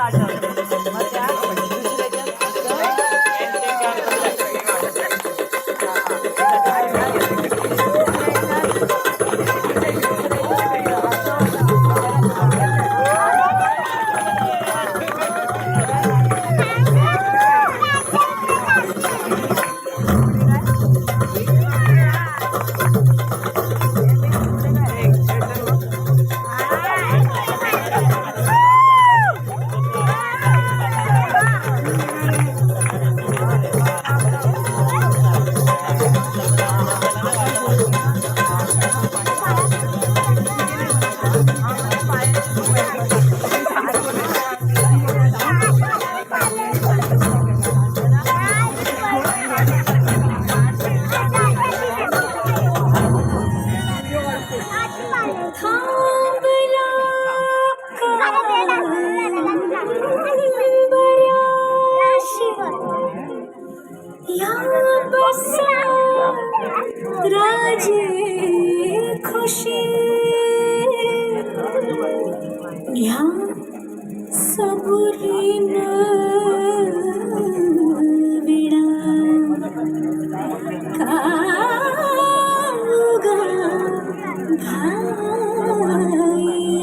大家。什么什 가오가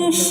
가야시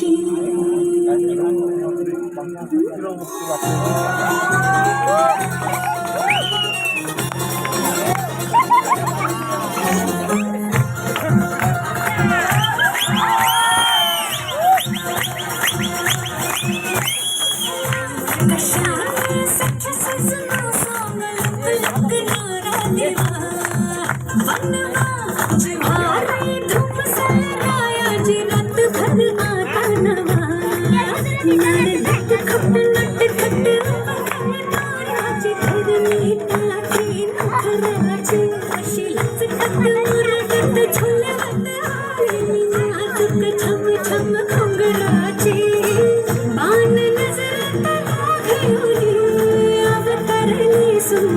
soon.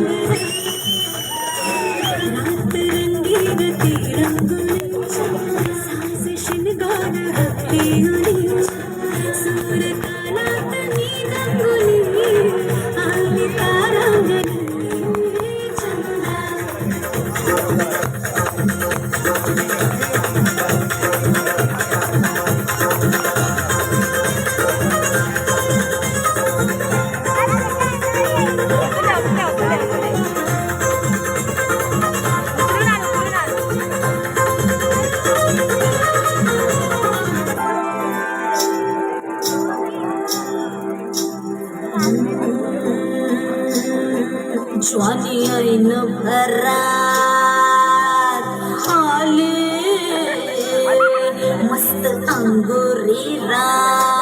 तुझी ऐन भरात. आले. मस्त अंगुरी रा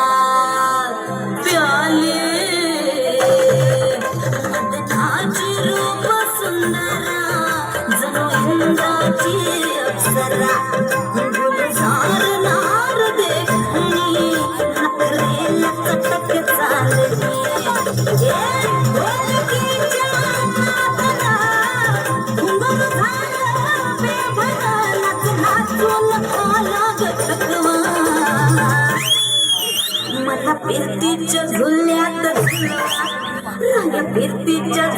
मला फिरतीच्या झुल्यात फिरतीच्या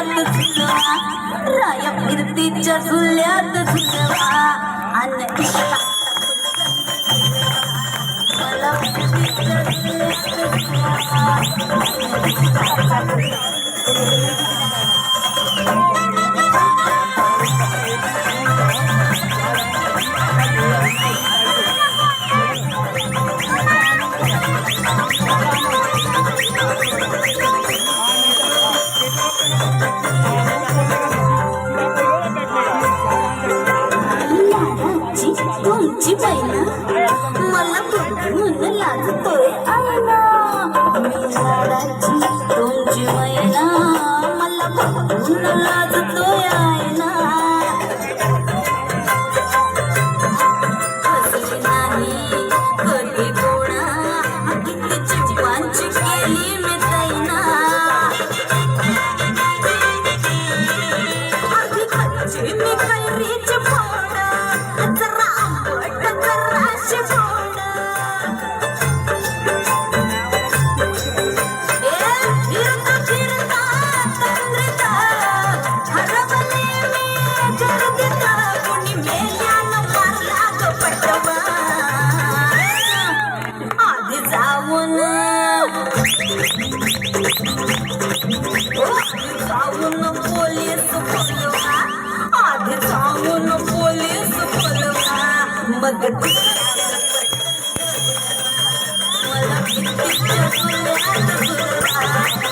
सुन्नवात सुन्नवा राया फिरतीच्या झुल्यात सुन्नवा आणि मला फिरतीच्या झुल्यात सुन्नवा Don't you mind? Thank you.